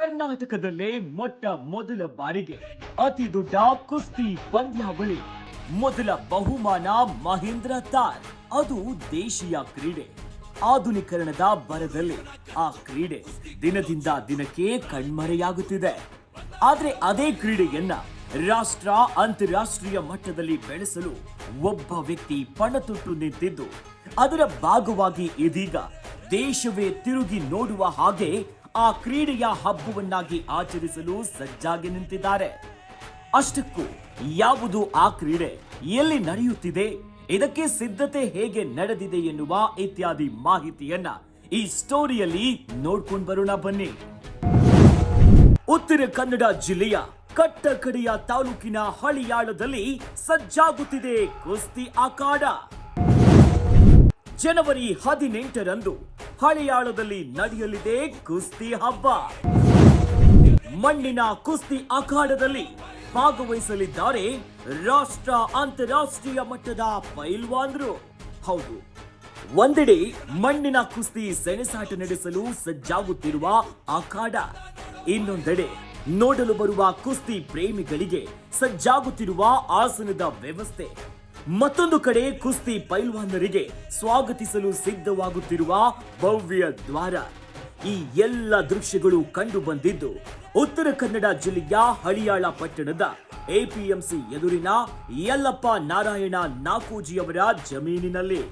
ಕರ್ನಾಟಕದಲ್ಲೇ ಮೊಟ್ಟ ಮೊದಲ ಬಾರಿಗೆ ಅತಿ ದೊಡ್ಡ ಕುಸ್ತಿ ಪಂದ್ಯಾವಳಿ. ಮೊದಲ ಬಹುಮಾನ ಮಹೇಂದ್ರ ತಾರ್. ಅದು ದೇಶೀಯ ಕ್ರೀಡೆ. ಆಧುನೀಕರಣದ ಬರದಲ್ಲಿ ಆ ಕ್ರೀಡೆ ದಿನದಿಂದ ದಿನಕ್ಕೆ ಕಣ್ಮರೆಯಾಗುತ್ತಿದೆ. ಆದ್ರೆ ಅದೇ ಕ್ರೀಡೆಯನ್ನ ರಾಷ್ಟ್ರ, ಅಂತಾರಾಷ್ಟ್ರೀಯ ಮಟ್ಟದಲ್ಲಿ ಬೆಳೆಸಲು ಒಬ್ಬ ವ್ಯಕ್ತಿ ಪಣತೊಟ್ಟು ನಿಂತಿದ್ದು, ಅದರ ಭಾಗವಾಗಿ ಇದೀಗ ದೇಶವೇ ತಿರುಗಿ ನೋಡುವ ಹಾಗೆ ಆ ಕ್ರೀಡೆಯ ಹಬ್ಬವನ್ನಾಗಿ ಆಚರಿಸಲು ಸಜ್ಜಾಗಿ ನಿಂತಿದ್ದಾರೆ. ಅಷ್ಟಕ್ಕೂ ಯಾವುದು ಆ ಕ್ರೀಡೆ? ಎಲ್ಲಿ ನಡೆಯುತ್ತಿದೆ? ಇದಕ್ಕೆ ಸಿದ್ಧತೆ ಹೇಗೆ ನಡೆದಿದೆ ಎನ್ನುವ ಇತ್ಯಾದಿ ಮಾಹಿತಿಯನ್ನ ಈ ಸ್ಟೋರಿಯಲ್ಲಿ ನೋಡ್ಕೊಂಡು ಬರೋಣ ಬನ್ನಿ. ಉತ್ತರ ಕನ್ನಡ ಜಿಲ್ಲೆಯ ಕಟ್ಟಕಡೆಯ ತಾಲೂಕಿನ ಹಳಿಯಾಳದಲ್ಲಿ ಸಜ್ಜಾಗುತ್ತಿದೆ ಕುಸ್ತಿ ಅಖಾಡ. ಜನವರಿ ಹದಿನೆಂಟರಂದು ಹಳೆಯಾಳದಲ್ಲಿ ನಡೆಯಲಿದೆ ಕುಸ್ತಿ ಹಬ್ಬ. ಮಣ್ಣಿನ ಕುಸ್ತಿ ಅಖಾಡದಲ್ಲಿ ಭಾಗವಹಿಸಲಿದ್ದಾರೆ ರಾಷ್ಟ್ರ ಅಂತಾರಾಷ್ಟ್ರೀಯ ಮಟ್ಟದ ಪೈಲ್ವಾನ್ರು. ಹೌದು, ಒಂದೆಡೆ ಮಣ್ಣಿನ ಕುಸ್ತಿ ಸೆಣಸಾಟ ನಡೆಸಲು ಸಜ್ಜಾಗುತ್ತಿರುವ ಅಖಾಡ. ಇನ್ನೊಂದೆಡೆ ನೋಡಲು ಬರುವ ಕುಸ್ತಿ ಪ್ರೇಮಿಗಳಿಗೆ ಸಜ್ಜಾಗುತ್ತಿರುವ ಆಸನದ ವ್ಯವಸ್ಥೆ. ಮತ್ತೊಂದು ಕಡೆ ಕುಸ್ತಿ ಪೈಲ್ವಾನರಿಗೆ ಸ್ವಾಗತಿಸಲು ಸಿದ್ಧವಾಗುತ್ತಿರುವ ಭವ್ಯ ದ್ವಾರ. ಈ ಎಲ್ಲ ದೃಶ್ಯಗಳು ಕಂಡು ಬಂದಿದ್ದು ಉತ್ತರ ಕನ್ನಡ ಜಿಲ್ಲೆಯ ಹಳಿಯಾಳ ಪಟ್ಟಣದ ಎಪಿಎಂಸಿ ಎದುರಿನ ಯಲ್ಲಪ್ಪ ನಾರಾಯಣ ನಾಕೋಜಿಯವರ ಜಮೀನಿನಲ್ಲಿ.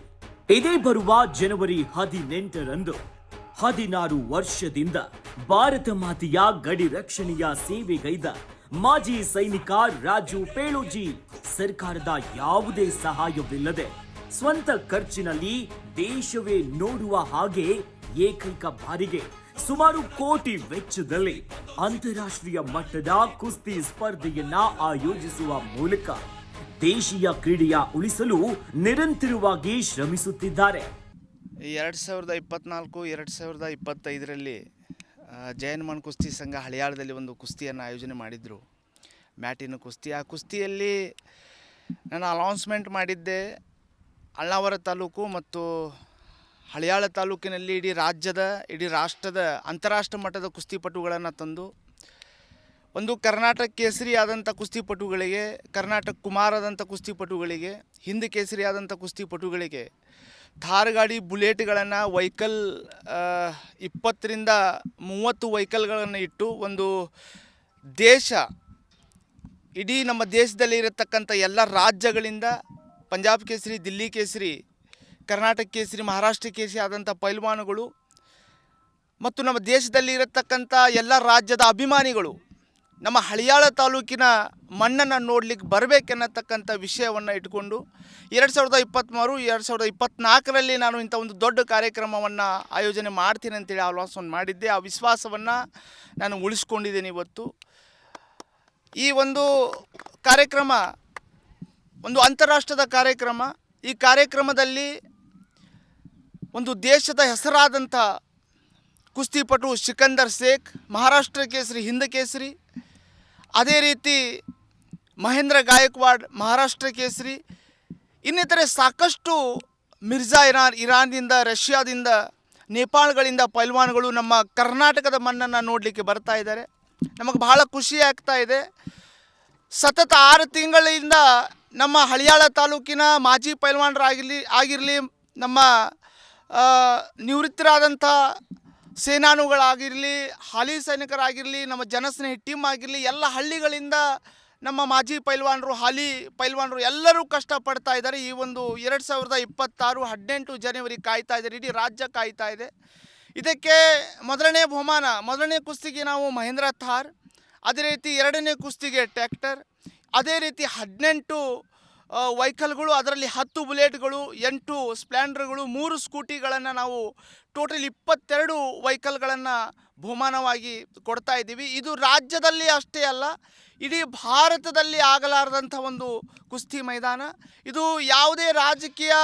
ಇದೇ ಬರುವ ಜನವರಿ ಹದಿನೆಂಟರಂದು, ಹದಿನಾರು ವರ್ಷದಿಂದ ಭಾರತ ಮಾತೆಯ ಗಡಿ ರಕ್ಷಣೆಯ ಸೇವೆಗೈದ ಮಾಜಿ ಸೈನಿಕ ರಾಜು ಪೇಳುಜಿ ಸರ್ಕಾರದ ಯಾವುದೇ ಸಹಾಯವಿಲ್ಲದೆ ಸ್ವಂತ ಖರ್ಚಿನಲ್ಲಿ ದೇಶವೇ ನೋಡುವ ಹಾಗೆ ಏಕೈಕ ಬಾರಿಗೆ ಸುಮಾರು ಕೋಟಿ ವೆಚ್ಚದಲ್ಲಿ ಅಂತಾರಾಷ್ಟ್ರೀಯ ಮಟ್ಟದ ಕುಸ್ತಿ ಸ್ಪರ್ಧೆಯನ್ನ ಆಯೋಜಿಸುವ ಮೂಲಕ ದೇಶೀಯ ಕ್ರೀಡೆಯ ಉಳಿಸಲು ನಿರಂತರವಾಗಿ ಶ್ರಮಿಸುತ್ತಿದ್ದಾರೆ. ಎರಡ್ ಸಾವಿರದ ಇಪ್ಪತ್ನಾಲ್ಕು, ಎರಡ್ ಸಾವಿರದ ಇಪ್ಪತ್ತೈದರಲ್ಲಿ ಜಯನ್ಮನ್ ಕುಸ್ತಿ ಸಂಘ ಹಳಿಯಾಳದಲ್ಲಿ ಒಂದು ಕುಸ್ತಿಯನ್ನು ಆಯೋಜನೆ ಮಾಡಿದ್ದರು ಮ್ಯಾಟಿನ ಕುಸ್ತಿ. ಆ ಕುಸ್ತಿಯಲ್ಲಿ ನಾನು ಅನೌನ್ಸ್ಮೆಂಟ್ ಮಾಡಿದ್ದೆ. ಅಳ್ಳಾವರ ತಾಲೂಕು ಮತ್ತು ಹಳಿಯಾಳ ತಾಲೂಕಿನಲ್ಲಿ ಇಡೀ ರಾಜ್ಯದ, ಇಡೀ ರಾಷ್ಟ್ರದ, ಅಂತಾರಾಷ್ಟ್ರ ಮಟ್ಟದ ಕುಸ್ತಿಪಟುಗಳನ್ನು ತಂದು, ಒಂದು ಕರ್ನಾಟಕ ಕೇಸರಿ ಆದಂಥ ಕುಸ್ತಿಪಟುಗಳಿಗೆ ಕರ್ನಾಟಕ ಕುಮಾರ್ ಆದಂಥ ಕುಸ್ತಿಪಟುಗಳಿಗೆ ಹಿಂದ್ ಕೇಸರಿ ಆದಂಥ ಕುಸ್ತಿಪಟುಗಳಿಗೆ ಥಾರ್ ಗಾಡಿ ಬುಲೆಟ್ಗಳನ್ನು ವೈಕಲ್ ಇಪ್ಪತ್ತರಿಂದ ಮೂವತ್ತು ವೈಕಲ್ಗಳನ್ನು ಇಟ್ಟು ಒಂದು ದೇಶ, ಇಡೀ ನಮ್ಮ ದೇಶದಲ್ಲಿ ಇರತಕ್ಕಂಥ ಎಲ್ಲ ರಾಜ್ಯಗಳಿಂದ ಪಂಜಾಬ್ ಕೇಸರಿ, ದಿಲ್ಲಿ ಕೇಸರಿ, ಕರ್ನಾಟಕ ಕೇಸರಿ, ಮಹಾರಾಷ್ಟ್ರ ಕೇಸರಿ ಆದಂಥ ಪೈಲ್ವಾನುಗಳು ಮತ್ತು ನಮ್ಮ ದೇಶದಲ್ಲಿ ಇರತಕ್ಕಂಥ ಎಲ್ಲ ರಾಜ್ಯದ ಅಭಿಮಾನಿಗಳು ನಮ್ಮ ಹಳಿಯಾಳ ತಾಲೂಕಿನ ಮಣ್ಣನ್ನು ನೋಡ್ಲಿಕ್ಕೆ ಬರಬೇಕೆನ್ನತಕ್ಕಂಥ ವಿಷಯವನ್ನು ಇಟ್ಕೊಂಡು ಎರಡು ಸಾವಿರದ ಇಪ್ಪತ್ತ್ಮೂರು, ಎರಡು ಸಾವಿರದ ಇಪ್ಪತ್ತ್ನಾಲ್ಕರಲ್ಲಿ ನಾನು ಇಂಥ ಒಂದು ದೊಡ್ಡ ಕಾರ್ಯಕ್ರಮವನ್ನು ಆಯೋಜನೆ ಮಾಡ್ತೀನಿ ಅಂತೇಳಿ ಆಲೋಚನೆ ಮಾಡಿದ್ದೆ. ಆ ವಿಶ್ವಾಸವನ್ನು ನಾನು ಉಳಿಸ್ಕೊಂಡಿದ್ದೇನೆ ಇವತ್ತು. ಈ ಒಂದು ಕಾರ್ಯಕ್ರಮ, ಒಂದು ಅಂತಾರಾಷ್ಟ್ರದ ಕಾರ್ಯಕ್ರಮ, ಈ ಕಾರ್ಯಕ್ರಮದಲ್ಲಿ ಒಂದು ದೇಶದ ಹೆಸರಾದಂಥ ಕುಸ್ತಿಪಟು ಸಿಕಂದರ್ ಶೇಖ್ ಮಹಾರಾಷ್ಟ್ರ ಕೇಸರಿ ಹಿಂದ ಕೇಸರಿ ಅದೇ ರೀತಿ ಮಹೇಂದ್ರ ಗಾಯಕ್ವಾಡ್, ಮಹಾರಾಷ್ಟ್ರ ಕೇಸರಿ, ಇನ್ನಿತರೆ ಸಾಕಷ್ಟು ಮಿರ್ಜಾ ಇರಾನ್, ಇರಾನ್ದಿಂದ, ರಷ್ಯಾದಿಂದ, ನೇಪಾಳಗಳಿಂದ ಪೈಲ್ವಾನ್ಗಳು ನಮ್ಮ ಕರ್ನಾಟಕದ ಮಣ್ಣನ್ನು ನೋಡಲಿಕ್ಕೆ ಬರ್ತಾ ಇದ್ದಾರೆ. ನಮಗೆ ಬಹಳ ಖುಷಿ ಆಗ್ತಾ ಇದೆ. ಸತತ ಆರು ತಿಂಗಳಿಂದ ನಮ್ಮ ಹಳಿಯಾಳ ತಾಲೂಕಿನ ಮಾಜಿ ಪೈಲ್ವಾನರಾಗಿರಲಿ, ಆಗಿರಲಿ ನಮ್ಮ ನಿವೃತ್ತರಾದಂಥ ಸೇನಾನುಗಳಾಗಿರಲಿ, ಹಾಲಿ ಸೈನಿಕರಾಗಿರಲಿ, ನಮ್ಮ ಜನಸ್ನೇಹಿ ಟೀಮ್ ಆಗಿರಲಿ, ಎಲ್ಲ ಹಳ್ಳಿಗಳಿಂದ ನಮ್ಮ ಮಾಜಿ ಪೈಲ್ವಾನರು, ಹಾಲಿ ಪೈಲ್ವಾನರು ಎಲ್ಲರೂ ಕಷ್ಟಪಡ್ತಾ ಇದ್ದಾರೆ. ಈ ಒಂದು ಎರಡು ಸಾವಿರದ ಇಪ್ಪತ್ತಾರು ಹದಿನೆಂಟು ಜನವರಿ ಕಾಯ್ತಾ ಇದ್ದಾರೆ. ಇಡೀ ರಾಜ್ಯ ಕಾಯ್ತಾ ಇದೆ. ಇದಕ್ಕೆ ಮೊದಲನೇ ಬಹುಮಾನ, ಮೊದಲನೇ ಕುಸ್ತಿಗೆ ನಾವು ಮಹೇಂದ್ರ ಥಾರ್, ಅದೇ ರೀತಿ ಎರಡನೇ ಕುಸ್ತಿಗೆ ಟ್ಯಾಕ್ಟರ್, ಅದೇ ರೀತಿ ಹದಿನೆಂಟು ವೆಹಿಕಲ್ಗಳು ಅದರಲ್ಲಿ ಹತ್ತು ಬುಲೆಟ್ಗಳು, ಎಂಟು ಸ್ಪ್ಲೆಂಡರ್ಗಳು, ಮೂರು ಸ್ಕೂಟಿಗಳನ್ನು ನಾವು ಟೋಟಲ್ ಇಪ್ಪತ್ತೆರಡು ವೆಹಿಕಲ್ಗಳನ್ನು ಬಹುಮಾನವಾಗಿ ಕೊಡ್ತಾ ಇದ್ದೀವಿ. ಇದು ರಾಜ್ಯದಲ್ಲಿ ಅಷ್ಟೇ ಅಲ್ಲ, ಇಡೀ ಭಾರತದಲ್ಲಿ ಆಗಲಾರದಂಥ ಒಂದು ಕುಸ್ತಿ ಮೈದಾನ. ಇದು ಯಾವುದೇ ರಾಜಕೀಯ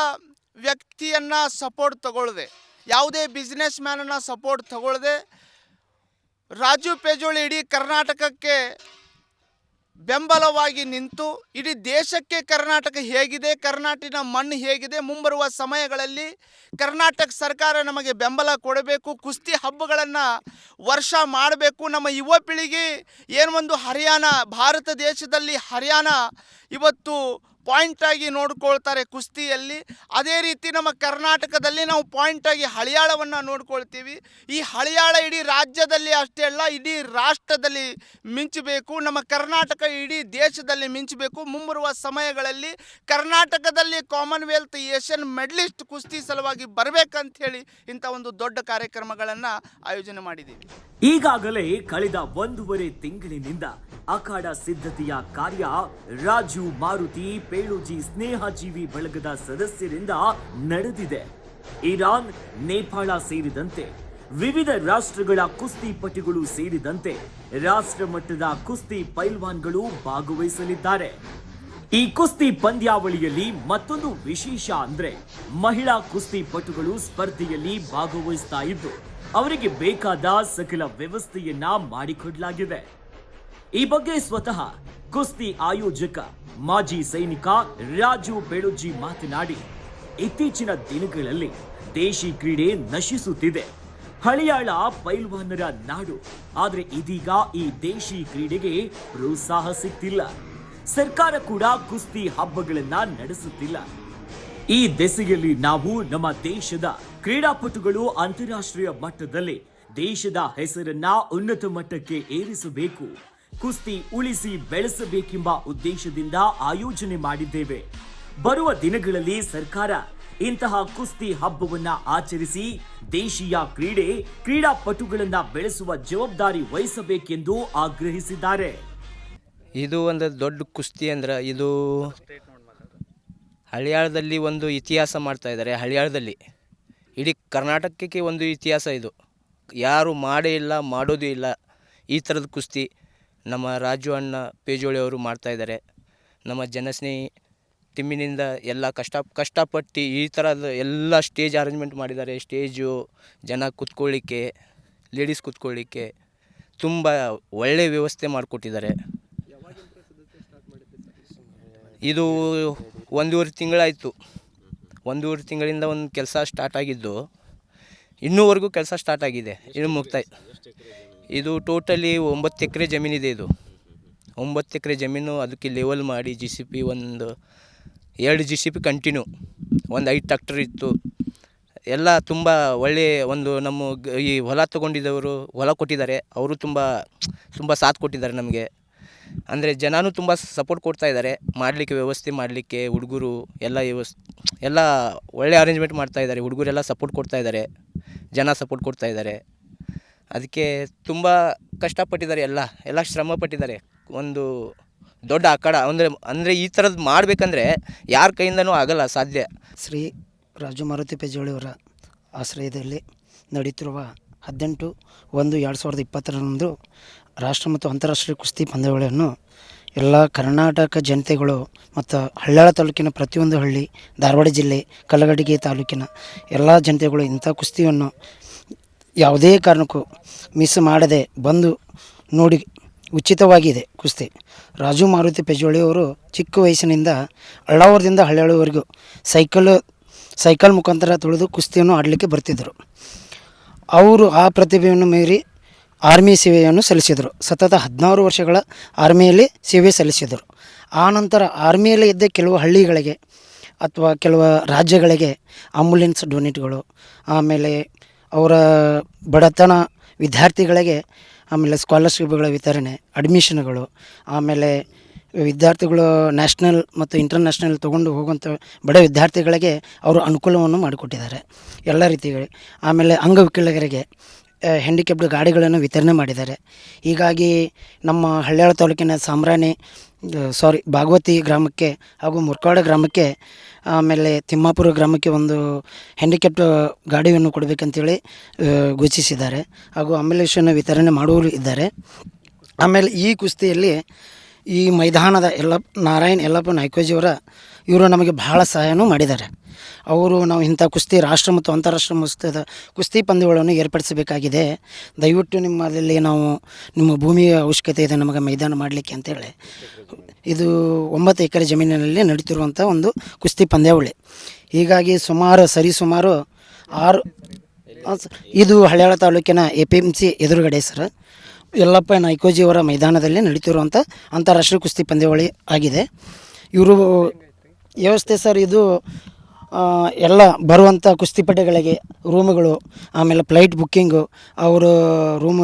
ವ್ಯಕ್ತಿಯನ್ನು ಸಪೋರ್ಟ್ ತಗೊಳ್ಳದೆ ಯಾವುದೇ ಬಿಸ್ನೆಸ್ ಮ್ಯಾನನ್ನು ಸಪೋರ್ಟ್ ತಗೊಳ್ಳದೆ ರಾಜು ಪೇಜೋಳಿ ಇಡೀ ಕರ್ನಾಟಕಕ್ಕೆ ಬೆಂಬಲವಾಗಿ ನಿಂತು ಇಡೀ ದೇಶಕ್ಕೆ ಕರ್ನಾಟಕ ಹೇಗಿದೆ ಕರ್ನಾಟಕ ಮಣ್ಣು ಹೇಗಿದೆ, ಮುಂಬರುವ ಸಮಯಗಳಲ್ಲಿ ಕರ್ನಾಟಕ ಸರ್ಕಾರ ನಮಗೆ ಬೆಂಬಲ ಕೊಡಬೇಕು, ಕುಸ್ತಿ ಹಬ್ಬಗಳನ್ನು ವರ್ಷ ಮಾಡಬೇಕು. ನಮ್ಮ ಯುವ ಪೀಳಿಗೆ ಏನು ಒಂದು ಹರಿಯಾಣ, ಭಾರತ ದೇಶದಲ್ಲಿ ಹರಿಯಾಣ ಇವತ್ತು ಪಾಯಿಂಟಾಗಿ ನೋಡ್ಕೊಳ್ತಾರೆ ಕುಸ್ತಿಯಲ್ಲಿ. ಅದೇ ರೀತಿ ನಮ್ಮ ಕರ್ನಾಟಕದಲ್ಲಿ ನಾವು ಪಾಯಿಂಟಾಗಿ ಹಳಿಯಾಳವನ್ನು ನೋಡ್ಕೊಳ್ತೀವಿ. ಈ ಹಳಿಯಾಳ ಇಡೀ ರಾಜ್ಯದಲ್ಲಿ ಅಷ್ಟೇ ಅಲ್ಲ, ಇಡೀ ರಾಷ್ಟ್ರದಲ್ಲಿ ಮಿಂಚಬೇಕು. ನಮ್ಮ ಕರ್ನಾಟಕ ಇಡೀ ದೇಶದಲ್ಲಿ ಮಿಂಚಬೇಕು. ಮುಂಬರುವ ಸಮಯಗಳಲ್ಲಿ ಕರ್ನಾಟಕದಲ್ಲಿ ಕಾಮನ್ವೆಲ್ತ್ ಏಷ್ಯನ್ ಮೆಡಲಿಸ್ಟ್ ಕುಸ್ತಿ ಸಲುವಾಗಿ ಬರಬೇಕಂತ ಹೇಳಿ ಇಂಥ ಒಂದು ದೊಡ್ಡ ಕಾರ್ಯಕ್ರಮಗಳನ್ನು ಆಯೋಜನೆ ಮಾಡಿದ್ದೀವಿ. ಈಗಾಗಲೇ ಕಳೆದ ಒಂದೂವರೆ ತಿಂಗಳಿನಿಂದ ಅಖಾಡ ಸಿದ್ಧತೆಯ ಕಾರ್ಯ ರಾಜು ಮಾರುತಿ ಪೇಳುಜಿ ಸ್ನೇಹಜೀವಿ ಬಳಗದ ಸದಸ್ಯರಿಂದ ನಡೆದಿದೆ. ಇರಾನ್, ನೇಪಾಳ ಸೇರಿದಂತೆ ವಿವಿಧ ರಾಷ್ಟ್ರಗಳ ಕುಸ್ತಿಪಟುಗಳು ಸೇರಿದಂತೆ ರಾಷ್ಟ್ರ ಮಟ್ಟದ ಕುಸ್ತಿ ಪೈಲ್ವಾನ್ಗಳು ಭಾಗವಹಿಸಲಿದ್ದಾರೆ. ಈ ಕುಸ್ತಿ ಪಂದ್ಯಾವಳಿಯಲ್ಲಿ ಮತ್ತೊಂದು ವಿಶೇಷ ಅಂದ್ರೆ ಮಹಿಳಾ ಕುಸ್ತಿ ಪಟುಗಳು ಸ್ಪರ್ಧೆಯಲ್ಲಿ ಭಾಗವಹಿಸ್ತಾ ಇದ್ದು ಅವರಿಗೆ ಬೇಕಾದ ಸಕಲ ವ್ಯವಸ್ಥೆಯನ್ನ ಮಾಡಿಕೊಡಲಾಗಿದೆ. ಈ ಬಗ್ಗೆ ಸ್ವತಃ ಕುಸ್ತಿ ಆಯೋಜಕ ಮಾಜಿ ಸೈನಿಕ ರಾಜು ಬೆಳುಜಿ ಮಾತನಾಡಿ, ಇತ್ತೀಚಿನ ದಿನಗಳಲ್ಲಿ ದೇಶಿ ಕ್ರೀಡೆ ನಶಿಸುತ್ತಿದೆ. ಹಳಿಯಾಳ ಪೈಲ್ವಾನರ ನಾಡು, ಆದರೆ ಇದೀಗ ಈ ದೇಶಿ ಕ್ರೀಡೆಗೆ ಪ್ರೋತ್ಸಾಹ ಸಿಗ್ತಿಲ್ಲ ಸರ್ಕಾರ ಕೂಡ ಕುಸ್ತಿ ಹಬ್ಬಗಳನ್ನ ನಡೆಸುತ್ತಿಲ್ಲ. ಈ ದೆಸೆಯಲ್ಲಿ ನಾವು ನಮ್ಮ ದೇಶದ ಕ್ರೀಡಾಪಟುಗಳು ಅಂತಾರಾಷ್ಟ್ರೀಯ ಮಟ್ಟದಲ್ಲಿ ದೇಶದ ಹೆಸರನ್ನ ಉನ್ನತ ಮಟ್ಟಕ್ಕೆ ಏರಿಸಬೇಕು. ಕುಸ್ತಿ ಉಳಿಸಿ ಬೆಳೆಸಬೇಕೆಂಬ ಉದ್ದೇಶದಿಂದ ಆಯೋಜನೆ ಮಾಡಿದ್ದೇವೆ. ಬರುವ ದಿನಗಳಲ್ಲಿ ಸರ್ಕಾರ ಇಂತಹ ಕುಸ್ತಿ ಹಬ್ಬವನ್ನ ಆಚರಿಸಿ ದೇಶೀಯ ಕ್ರೀಡೆ ಕ್ರೀಡಾಪಟುಗಳನ್ನ ಬೆಳೆಸುವ ಜವಾಬ್ದಾರಿ ವಹಿಸಬೇಕೆಂದು ಆಗ್ರಹಿಸಿದ್ದಾರೆ. ಇದು ಒಂದು ದೊಡ್ಡ ಕುಸ್ತಿ ಅಂದ್ರೆ ಇದು ಹಳಿಯಾಳದಲ್ಲಿ ಒಂದು ಇತಿಹಾಸ ಮಾಡ್ತಾ ಇದ್ದಾರೆ, ಹಳಿಯಾಳದಲ್ಲಿ. ಇಡೀ ಕರ್ನಾಟಕಕ್ಕೆ ಒಂದು ಇತಿಹಾಸ ಇದು. ಯಾರು ಮಾಡೇ ಇಲ್ಲ ಮಾಡೋದು ಇಲ್ಲ ಈ ಥರದ ಕುಸ್ತಿ ನಮ್ಮ ರಾಜು ಅಣ್ಣ ಪೇಜೋಳಿ ಅವರು ಮಾಡ್ತಾ ಇದ್ದಾರೆ. ನಮ್ಮ ಜನಸ್ನೇಹಿ ಟಿಮ್ಮಿನಿಂದ ಎಲ್ಲ ಕಷ್ಟ ಕಷ್ಟಪಟ್ಟು ಈ ಥರದ ಎಲ್ಲ ಸ್ಟೇಜ್ ಅರೇಂಜ್ಮೆಂಟ್ ಮಾಡಿದ್ದಾರೆ. ಸ್ಟೇಜು ಜನ ಕುತ್ಕೊಳ್ಳಿಕ್ಕೆ ಲೇಡೀಸ್ ಕುತ್ಕೊಳ್ಳಿಕ್ಕೆ ತುಂಬ ಒಳ್ಳೆಯ ವ್ಯವಸ್ಥೆ ಮಾಡಿಕೊಟ್ಟಿದ್ದಾರೆ. ಇದು ಒಂದೂವರೆ ತಿಂಗಳಾಯಿತು. ಒಂದೂವರೆ ತಿಂಗಳಿಂದ ಒಂದು ಕೆಲಸ ಸ್ಟಾರ್ಟ್ ಆಗಿದ್ದು ಇನ್ನೂವರೆಗೂ ಕೆಲಸ ಸ್ಟಾರ್ಟ್ ಆಗಿದೆ. ಇನ್ನು ಮುಕ್ತಾಯ ಇದು ಟೋಟಲಿ ಒಂಬತ್ತು ಎಕರೆ ಜಮೀನಿದೆ ಇದು ಒಂಬತ್ತು ಎಕರೆ ಜಮೀನು ಅದಕ್ಕೆ ಲೆವೆಲ್ ಮಾಡಿ ಜಿ ಸಿ ಪಿ ಒಂದು ಎರಡು ಜಿ ಸಿ ಪಿ ಕಂಟಿನ್ಯೂ ಒಂದು ಐದು ಟ್ಯಾಕ್ಟರ್ ಇತ್ತು. ಎಲ್ಲ ತುಂಬ ಒಳ್ಳೆಯ ಒಂದು ನಮ್ಮ ಈ ಹೊಲ ತೊಗೊಂಡಿದ್ದವರು ಹೊಲ ಕೊಟ್ಟಿದ್ದಾರೆ. ಅವರು ತುಂಬ ತುಂಬ ಸಾಥ್ ಕೊಟ್ಟಿದ್ದಾರೆ ನಮಗೆ. ಅಂದರೆ ಜನನೂ ತುಂಬ ಸಪೋರ್ಟ್ ಕೊಡ್ತಾ ಇದ್ದಾರೆ ಮಾಡಲಿಕ್ಕೆ ವ್ಯವಸ್ಥೆ ಮಾಡಲಿಕ್ಕೆ ಹುಡುಗರು ಎಲ್ಲ ವ್ಯವಸ್ ಎಲ್ಲ ಒಳ್ಳೆ ಅರೇಂಜ್ಮೆಂಟ್ ಮಾಡ್ತಾ ಇದ್ದಾರೆ ಹುಡುಗರೆಲ್ಲ ಸಪೋರ್ಟ್ ಕೊಡ್ತಾ ಇದ್ದಾರೆ ಜನ ಸಪೋರ್ಟ್ ಕೊಡ್ತಾ ಇದ್ದಾರೆ ಅದಕ್ಕೆ ತುಂಬ ಕಷ್ಟಪಟ್ಟಿದ್ದಾರೆ ಎಲ್ಲ ಎಲ್ಲ ಶ್ರಮ ಪಟ್ಟಿದ್ದಾರೆ ಒಂದು ದೊಡ್ಡ ಅಖಾಡ, ಅಂದರೆ ಅಂದರೆ ಈ ಥರದ್ದು ಮಾಡಬೇಕಂದ್ರೆ ಯಾರ ಕೈಯಿಂದನೂ ಆಗಲ್ಲ, ಸಾಧ್ಯ. ಶ್ರೀ ರಾಜು ಮಾರುತಿ ಪೇಜೋಳಿಯವರ ಆಶ್ರಯದಲ್ಲಿ ನಡೀತಿರುವ ಹದಿನೆಂಟು ಒಂದು ಎರಡು ಸಾವಿರದ ಇಪ್ಪತ್ತರಂದು ರಾಷ್ಟ್ರ ಮತ್ತು ಅಂತಾರಾಷ್ಟ್ರೀಯ ಕುಸ್ತಿ ಪಂದ್ಯಾವಳಿಯನ್ನು ಎಲ್ಲ ಕರ್ನಾಟಕ ಜನತೆಗಳು ಮತ್ತು ಹಳ್ಳಾಳ ತಾಲೂಕಿನ ಪ್ರತಿಯೊಂದು ಹಳ್ಳಿ, ಧಾರವಾಡ ಜಿಲ್ಲೆ ಕಲ್ಲಗಡಿಗೆ ತಾಲೂಕಿನ ಎಲ್ಲ ಜನತೆಗಳು ಇಂಥ ಕುಸ್ತಿಯನ್ನು ಯಾವುದೇ ಕಾರಣಕ್ಕೂ ಮಿಸ್ ಮಾಡದೆ ಬಂದು ನೋಡಿ ಉಚಿತವಾಗಿದೆ ಕುಸ್ತಿ. ರಾಜು ಮಾರುತಿ ಪೆಜೋಳಿಯವರು ಚಿಕ್ಕ ವಯಸ್ಸಿನಿಂದ ಹಳ್ಳಾವರದಿಂದ ಹಳ್ಳಾಳವರೆಗೂ ಸೈಕಲ್ ಸೈಕಲ್ ಮುಖಾಂತರ ತುಳಿದು ಕುಸ್ತಿಯನ್ನು ಆಡಲಿಕ್ಕೆ ಬರ್ತಿದ್ದರು. ಅವರು ಆ ಪ್ರತಿಭೆಯನ್ನು ಮೀರಿ ಆರ್ಮಿ ಸೇವೆಯನ್ನು ಸಲ್ಲಿಸಿದರು. ಸತತ ಹದಿನಾರು ವರ್ಷಗಳ ಆರ್ಮಿಯಲ್ಲಿ ಸೇವೆ ಸಲ್ಲಿಸಿದರು. ಆ ನಂತರ ಆರ್ಮಿಯಲ್ಲಿ ಇದ್ದ ಕೆಲವು ಹಳ್ಳಿಗಳಿಗೆ ಅಥವಾ ಕೆಲವು ರಾಜ್ಯಗಳಿಗೆ ಆಂಬುಲೆನ್ಸ್ ಡೊನೇಟ್ಗಳು, ಆಮೇಲೆ ಅವರ ಬಡತನ ವಿದ್ಯಾರ್ಥಿಗಳಿಗೆ ಆಮೇಲೆ ಸ್ಕಾಲರ್ಶಿಪ್ಗಳ ವಿತರಣೆ, ಅಡ್ಮಿಷನ್ಗಳು, ಆಮೇಲೆ ವಿದ್ಯಾರ್ಥಿಗಳು ನ್ಯಾಷನಲ್ ಮತ್ತು ಇಂಟರ್ನ್ಯಾಷನಲ್ ತೊಗೊಂಡು ಹೋಗುವಂಥ ಬಡ ವಿದ್ಯಾರ್ಥಿಗಳಿಗೆ ಅವರು ಅನುಕೂಲವನ್ನು ಮಾಡಿಕೊಟ್ಟಿದ್ದಾರೆ. ಎಲ್ಲ ರೀತಿಗಳಿಗೆ ಆಮೇಲೆ ಅಂಗವಿಕಲರಿಗೆ ಹ್ಯಾಂಡಿಕ್ಯಾಪ್ಡ್ ಗಾಡಿಗಳನ್ನು ವಿತರಣೆ ಮಾಡಿದ್ದಾರೆ. ಹೀಗಾಗಿ ನಮ್ಮ ಹಳ್ಯಾಳ ತಾಲೂಕಿನ ಸಾಮ್ರಾಣಿ ಸಾರಿ ಭಾಗವತಿ ಗ್ರಾಮಕ್ಕೆ ಹಾಗೂ ಮುರ್ಕಾಡ ಗ್ರಾಮಕ್ಕೆ, ಆಮೇಲೆ ತಿಮ್ಮಾಪುರ ಗ್ರಾಮಕ್ಕೆ ಒಂದು ಹ್ಯಾಂಡಿಕ್ಯಾಪ್ಟ್ ಗಾಡಿಯನ್ನು ಕೊಡಬೇಕಂತೇಳಿ ಘೋಷಿಸಿದ್ದಾರೆ. ಹಾಗೂ ಆಂಬುಲೆನ್ಸನ್ನು ವಿತರಣೆ ಮಾಡುವವರು ಇದ್ದಾರೆ. ಆಮೇಲೆ ಈ ಕುಸ್ತಿಯಲ್ಲಿ ಈ ಮೈದಾನದ ಎಲ್ಲ ನಾರಾಯಣ್ ಯಲ್ಲಪ್ಪ ನಾಯ್ಕೋಜಿಯವರ ಇವರು ನಮಗೆ ಬಹಳ ಸಹಾಯನೂ ಮಾಡಿದ್ದಾರೆ. ಅವರು ನಾವು ಇಂಥ ಕುಸ್ತಿ ರಾಷ್ಟ್ರ ಮತ್ತು ಅಂತಾರಾಷ್ಟ್ರ ಮಟ್ಟದ ಕುಸ್ತಿ ಪಂದ್ಯಗಳನ್ನು ಏರ್ಪಡಿಸಬೇಕಾಗಿದೆ. ದಯವಿಟ್ಟು ನಿಮ್ಮಲ್ಲಿ ನಾವು ನಿಮ್ಮ ಭೂಮಿಯ ಅವಶ್ಯಕತೆ ಇದೆ ನಮಗೆ ಮೈದಾನ ಮಾಡಲಿಕ್ಕೆ ಅಂತೇಳಿ. ಇದು ಒಂಬತ್ತು ಎಕರೆ ಜಮೀನಿನಲ್ಲಿ ನಡೀತಿರುವಂಥ ಒಂದು ಕುಸ್ತಿ ಪಂದ್ಯಾವಳಿ. ಹೀಗಾಗಿ ಸುಮಾರು ಸರಿಸುಮಾರು ಆರು ಆ, ಇದು ಹಳ್ಯಾಳ ತಾಲೂಕಿನ ಎ ಪಿ ಎಂ ಸಿ ಎದುರುಗಡೆ ಸರ್. ಯಲ್ಲಪ್ಪ ನಾಯ್ಕೋಜಿಯವರ ಮೈದಾನದಲ್ಲಿ ನಡೀತಿರುವಂಥ ಅಂತಾರಾಷ್ಟ್ರೀಯ ಕುಸ್ತಿ ಪಂದ್ಯಾವಳಿ ಆಗಿದೆ. ಇವರು ವ್ಯವಸ್ಥೆ ಸರ್, ಇದು ಎಲ್ಲ ಬರುವಂಥ ಕುಸ್ತಿಪಟುಗಳಿಗೆ ರೂಮುಗಳು, ಆಮೇಲೆ ಫ್ಲೈಟ್ ಬುಕ್ಕಿಂಗು, ಅವರು ರೂಮ್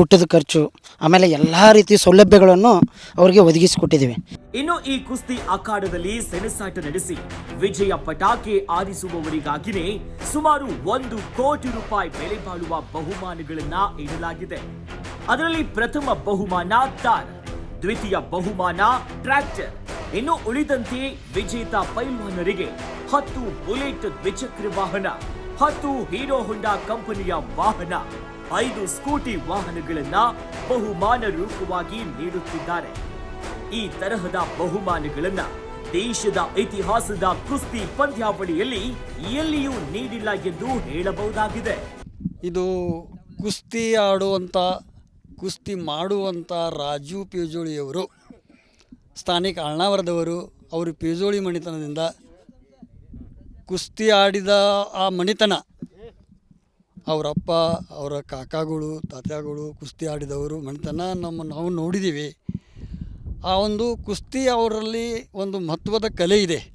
ಊಟದ ಖರ್ಚು ಆಮೇಲೆ ಎಲ್ಲ ರೀತಿಯ ಸೌಲಭ್ಯಗಳನ್ನು ಅವರಿಗೆ ಒದಗಿಸಿಕೊಟ್ಟಿದ್ದೀವಿ. ಇನ್ನು ಈ ಕುಸ್ತಿ ಅಖಾಡದಲ್ಲಿ ಸೆಣಸಾಟ ನಡೆಸಿ ವಿಜಯ ಪಟಾಕಿ ಆರಿಸುವವರಿಗಾಗಿಯೇ ಸುಮಾರು ಒಂದು ಕೋಟಿ ರೂಪಾಯಿ ಬೆಲೆ ಬಾಳುವ ಬಹುಮಾನಗಳನ್ನ ಇಡಲಾಗಿದೆ. ಅದರಲ್ಲಿ ಪ್ರಥಮ ಬಹುಮಾನ ತಾರ್, ದ್ವಿತೀಯ ಬಹುಮಾನ ಟ್ರ್ಯಾಕ್ಟರ್. ಇನ್ನು ಉಳಿದಂತೆ ವಿಜೇತ ಪೈಲ್ವಾನರಿಗೆ ಹತ್ತು ಬುಲೆಟ್ ದ್ವಿಚಕ್ರ ವಾಹನ, ಹತ್ತು ಹೀರೋ ಹೊಂಡಾ ಕಂಪನಿಯ ವಾಹನ. ಐದು ಸ್ಕೂಟಿ ವಾಹನಗಳನ್ನ ಬಹುಮಾನ ರೂಪವಾಗಿ ನೀಡುತ್ತಿದ್ದಾರೆ. ಈ ತರಹದ ಬಹುಮಾನಗಳನ್ನ ದೇಶದ ಇತಿಹಾಸದ ಕುಸ್ತಿ ಪಂದ್ಯಾವಳಿಯಲ್ಲಿ ಎಲ್ಲಿಯೂ ನೀಡಿಲ್ಲ ಎಂದು ಹೇಳಬಹುದಾಗಿದೆ. ಇದು ಕುಸ್ತಿ ಆಡುವಂಥ ಕುಸ್ತಿ ಮಾಡುವಂಥ ರಾಜು ಪೇಜೋಳಿಯವರು, ಸ್ಥಾನಿಕ ಅಣ್ಣಾವರದವರು, ಅವರು ಪೇಜೋಳಿ ಮಣಿತನದಿಂದ ಕುಸ್ತಿ ಆಡಿದ ಆ ಮಣಿತನ ಅವರಪ್ಪ, ಅವರ ಕಾಕಾಗಳು, ತಾತ್ಯಾಗಳು ಕುಸ್ತಿ ಆಡಿದವರು, ಮನೆತನ ನಮ್ಮ ನಾವು ನೋಡಿದ್ದೀವಿ ಆ ಒಂದು ಕುಸ್ತಿ ಅವರಲ್ಲಿ ಒಂದು ಮಹತ್ವದ ಕಲೆ ಇದೆ.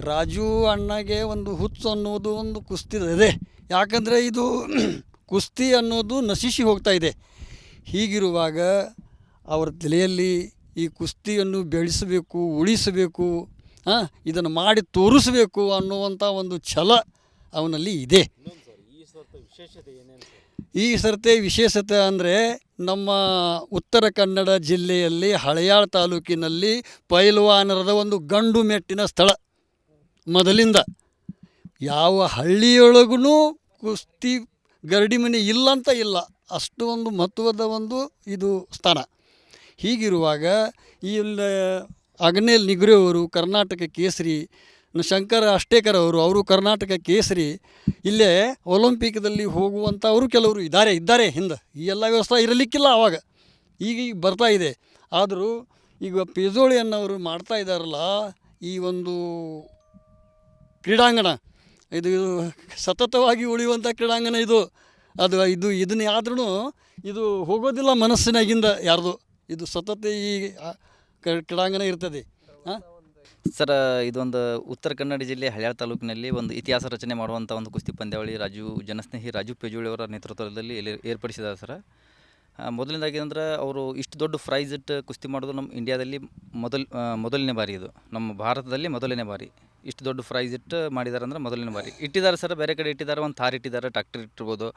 ರಾಜು ಅಣ್ಣಗೆ ಒಂದು ಹುಚ್ಚು ಅನ್ನೋದು ಒಂದು ಕುಸ್ತಿ ಇದೆ. ಯಾಕಂದರೆ ಇದು ಕುಸ್ತಿ ಅನ್ನೋದು ನಶಿಸಿ ಹೋಗ್ತಾ ಇದೆ. ಹೀಗಿರುವಾಗ ಅವರ ತಲೆಯಲ್ಲಿ ಈ ಕುಸ್ತಿಯನ್ನು ಬೆಳೆಸಬೇಕು, ಉಳಿಸಬೇಕು ಇದನ್ನು ಮಾಡಿ ತೋರಿಸಬೇಕು ಅನ್ನುವಂಥ ಒಂದು ಛಲ ಅವನಲ್ಲಿ ಇದೆ. ಈ ಸರ್ತಿ ವಿಶೇಷತೆ ಅಂದರೆ ನಮ್ಮ ಉತ್ತರ ಕನ್ನಡ ಜಿಲ್ಲೆಯಲ್ಲಿ ಹಳೆಯಾಳ ತಾಲೂಕಿನಲ್ಲಿ ಪೈಲ್ವಾನರದ ಒಂದು ಗಂಡು ಮೆಟ್ಟಿನ ಸ್ಥಳ ಮೊದಲಿಂದ. ಯಾವ ಹಳ್ಳಿಯೊಳಗೂ ಕುಸ್ತಿ ಗರಡಿ ಮನೆ ಇಲ್ಲ. ಅಂತ ಇಲ್ಲ ಅಷ್ಟು ಒಂದು ಮಹತ್ವದ ಒಂದು ಇದು ಸ್ಥಾನ. ಹೀಗಿರುವಾಗ ಈ ಅಗ್ನೇಲ್ ನಿಗ್ರೆಯವರು, ಕರ್ನಾಟಕ ಕೇಸರಿ ಶಂಕರ ಅಷ್ಟೇಕರ್ ಅವರು ಅವರು ಕರ್ನಾಟಕ ಕೇಸರಿ, ಇಲ್ಲೇ ಒಲಿಂಪಿಕ್ದಲ್ಲಿ ಹೋಗುವಂಥವರು ಕೆಲವರು ಇದ್ದಾರೆ ಇದ್ದಾರೆ ಹಿಂದೆ. ಈ ಎಲ್ಲ ವ್ಯವಸ್ಥೆ ಇರಲಿಕ್ಕಿಲ್ಲ ಆವಾಗ ಈಗ ಈಗ ಬರ್ತಾ ಇದೆ. ಆದರೂ ಈಗ ಪಿಜೋಳಿ ಅನ್ನೋರು ಮಾಡ್ತಾ ಇದ್ದಾರಲ್ಲ, ಈ ಒಂದು ಕ್ರೀಡಾಂಗಣ, ಇದು ಸತತವಾಗಿ ಉಳಿಯುವಂಥ ಕ್ರೀಡಾಂಗಣ ಇದು. ಅದು ಇದು ಇದನ್ನ ಆದ್ರೂ ಇದು ಹೋಗೋದಿಲ್ಲ ಮನಸ್ಸಿನಾಗಿಂದ ಯಾರ್ದು. ಇದು ಸತತ ಈ ಕ್ರೀಡಾಂಗಣ ಇರ್ತದೆ. ಹಾಂ ಸರ್, ಇದೊಂದು ಉತ್ತರ ಕನ್ನಡ ಜಿಲ್ಲೆ ಹಳ್ಯಾಳ ತಾಲೂಕಿನಲ್ಲಿ ಒಂದು ಇತಿಹಾಸ ರಚನೆ ಮಾಡುವಂಥ ಒಂದು ಕುಸ್ತಿ ಪಂದ್ಯಾವಳಿ ರಾಜು, ಜನಸ್ನೇಹಿ ರಾಜು ಪೇಜೋಳಿ ಅವರ ನೇತೃತ್ವದಲ್ಲಿ ಇಲ್ಲಿ ಏರ್ಪಡಿಸಿದ್ದಾರೆ ಸರ್. ಮೊದಲನೇದಾಗಿ ಅಂದ್ರೆ ಅವರು ಇಷ್ಟು ದೊಡ್ಡ ಪ್ರೈಸ್ ಇಟ್ಟು ಕುಸ್ತಿ ಮಾಡೋದು ನಮ್ಮ ಇಂಡಿಯಾದಲ್ಲಿ ಮೊದಲ ಮೊದಲನೇ ಬಾರಿ ಇದು. ನಮ್ಮ ಭಾರತದಲ್ಲಿ ಮೊದಲನೇ ಬಾರಿ. ಇಷ್ಟು ದೊಡ್ಡ ಪ್ರೈಸ್ ಇಟ್ಟು ಮಾಡಿದ್ದಾರೆ ಅಂದ್ರೆ ಮೊದಲನೇ ಬಾರಿ. ಇಟ್ಟಿದ್ದಾರೆ ಸರ್, ಬೇರೆ ಕಡೆ ಇಟ್ಟಿದ್ದಾರೆ, ಒಂದು ಥಾರ್ ಇಟ್ಟಿದ್ದಾರೆ ಟ್ರ್ಯಾಕ್ಟರ್ ಇಟ್ಟಿರ್ಬೋದು.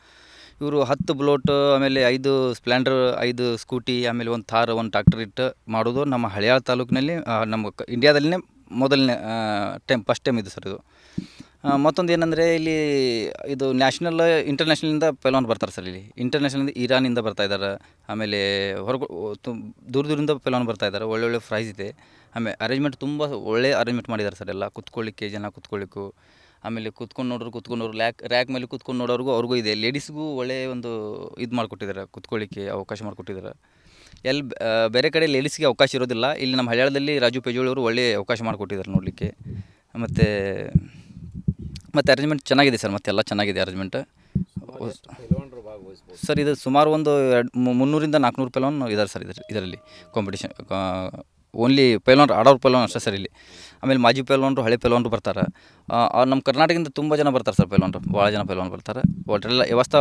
ಇವರು ಹತ್ತು ಬ್ಲೋಟ್ ಆಮೇಲೆ ಐದು ಸ್ಪ್ಲೆಂಡರ್ ಐದು ಸ್ಕೂಟಿ ಆಮೇಲೆ ಒಂದು ಥಾರ್ ಒಂದು ಟ್ರ್ಯಾಕ್ಟರ್ ಇಟ್ಟು ಮಾಡೋದು ನಮ್ಮ ಹಳಿಯಾಳ ತಾಲೂಕಿನಲ್ಲಿ ನಮ್ಮ ಇಂಡಿಯಾದಲ್ಲೇ ಮೊದಲನೇ ಟೈಮ್ ಫಸ್ಟ್ ಟೈಮ್ ಇದು ಸರ್ ಇದು. ಮತ್ತೊಂದು ಏನಂದರೆ ಇಲ್ಲಿ ಇದು ನ್ಯಾಷನಲ್ ಇಂಟರ್ನ್ಯಾಷನಲಿಂದ ಪೆಲವನ್ ಬರ್ತಾರೆ ಸರ್ ಇಲ್ಲಿ. ಇಂಟರ್ನ್ಯಾಷನಲಿಂದ ಇರಾನಿಂದ ಬರ್ತಾ ಇದ್ದಾರೆ. ಆಮೇಲೆ ಹೊರಗು ದೂರ ದೂರದಿಂದ ಪೆಲವನ್ ಬರ್ತಾ ಇದ್ದಾರೆ. ಒಳ್ಳೊಳ್ಳೆ ಪ್ರೈಸ್ ಇದೆ. ಆಮೇಲೆ ಅರೇಂಜ್ಮೆಂಟ್ ತುಂಬ ಒಳ್ಳೆ ಅರೇಂಜ್ಮೆಂಟ್ ಮಾಡಿದ್ದಾರೆ ಸರ್ ಎಲ್ಲ. ಕುತ್ಕೊಳ್ಳಿಕ್ಕೆ, ಜನ ಕುತ್ಕೊಳ್ಳಿಕ್ಕೂ. ಆಮೇಲೆ ಕುತ್ಕೊಂಡು ನೋಡೋರು ಕುತ್ಕೊಂಡು ನೋಡೋರು, ಲ್ಯಾಕ್ ರ್ಯಾಕ್ ಮೇಲೆ ಕುತ್ಕೊಂಡು ನೋಡೋರಿಗೂ ಅವ್ರಿಗೂ ಇದೆ. ಲೇಡೀಸ್ಗೂ ಒಳ್ಳೆಯ ಒಂದು ಇದು ಮಾಡಿಕೊಟ್ಟಿದ್ದಾರೆ, ಕುತ್ಕೊಳ್ಳಿಕ್ಕೆ ಅವಕಾಶ ಮಾಡಿಕೊಟ್ಟಿದ್ದಾರೆ. ಎಲ್ಲಿ ಬೇರೆ ಕಡೆ ಲೇಡೀಸ್ಗೆ ಅವಕಾಶ ಇರೋದಿಲ್ಲ. ಇಲ್ಲಿ ನಮ್ಮ ಹಳ್ಯಾಳದಲ್ಲಿ ರಾಜು ಪೇಜೋಳಿ ಅವರು ಒಳ್ಳೆ ಅವಕಾಶ ಮಾಡಿಕೊಟ್ಟಿದ್ದಾರೆ ನೋಡಲಿಕ್ಕೆ. ಮತ್ತು ಮತ್ತು ಅರೇಂಜ್ಮೆಂಟ್ ಚೆನ್ನಾಗಿದೆ ಸರ್ ಮತ್ತೆಲ್ಲ ಚೆನ್ನಾಗಿದೆ ಅರೇಂಜ್ಮೆಂಟ್ ಸರ್, ಇದು ಸುಮಾರು ಒಂದು ಎರಡು ಮುನ್ನೂರಿಂದ ನಾಲ್ಕುನೂರು ಪೈಲವನ್ ಇದ್ದಾರೆ ಸರ್ ಇದರ ಇದರಲ್ಲಿ ಕಾಂಪಿಟೇಷನ್ ಓನ್ಲಿ ಪೈಲವನ್ ಆಡೋರು ಪೈಲವನ್ ಅಷ್ಟೇ ಸರ್ ಇಲ್ಲಿ. ಆಮೇಲೆ ಮಾಜಿ ಪೈಲವನ್ರು ಹಳೆ ಪೈಲವನ್ರು ಬರ್ತಾರೆ. ನಮ್ಮ ಕರ್ನಾಟಕದಿಂದ ತುಂಬ ಜನ ಬರ್ತಾರೆ ಸರ್ ಪೈಲವನ್ರು ಭಾಳ ಜನ ಪೈಲವನ್ ಬರ್ತಾರೆ. ಒಟ್ಟೆಲ್ಲ ವ್ಯವಸ್ಥೆ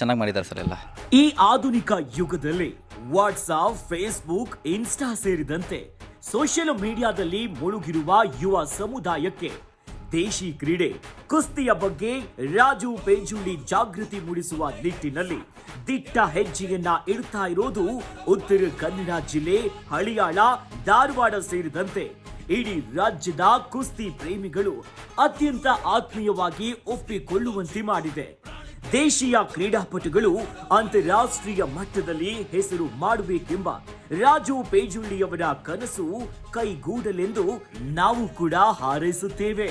ಚೆನ್ನಾಗಿ ಮಾಡಿದ್ದಾರೆ ಸರ್ ಎಲ್ಲ. ಈ ಆಧುನಿಕ ಯುಗದಲ್ಲಿ ವಾಟ್ಸಾಪ್ ಫೇಸ್ಬುಕ್ ಇನ್ಸ್ಟಾ ಸೇರಿದಂತೆ ಸೋಷಿಯಲ್ ಮೀಡಿಯಾದಲ್ಲಿ ಮುಳುಗಿರುವ ಯುವ ಸಮುದಾಯಕ್ಕೆ ದೇಶಿ ಕ್ರೀಡೆ, ಕುಸ್ತಿಯ ಬಗ್ಗೆ ರಾಜು ಪೇಜುಳಿ ಜಾಗೃತಿ ಮೂಡಿಸುವ ನಿಟ್ಟಿನಲ್ಲಿ ದಿಟ್ಟ ಹೆಜ್ಜೆಯನ್ನ ಇಡ್ತಾ ಇರೋದು ಉತ್ತರ ಕನ್ನಡ ಜಿಲ್ಲೆ, ಹಳಿಯಾಳ, ಧಾರವಾಡ ಸೇರಿದಂತೆ ಇಡೀ ರಾಜ್ಯದ ಕುಸ್ತಿ ಪ್ರೇಮಿಗಳು ಅತ್ಯಂತ ಆತ್ಮೀಯವಾಗಿ ಒಪ್ಪಿಕೊಳ್ಳುವಂತೆ ಮಾಡಿದೆ. ದೇಶೀಯ ಕ್ರೀಡಾಪಟುಗಳು ಅಂತಾರಾಷ್ಟ್ರೀಯ ಮಟ್ಟದಲ್ಲಿ ಹೆಸರು ಮಾಡಬೇಕೆಂಬ ರಾಜು ಪೇಜುಳ್ಳಿಯವರ ಕನಸು ಕೈಗೂಡಲೆಂದು ನಾವು ಕೂಡ ಹಾರೈಸುತ್ತೇವೆ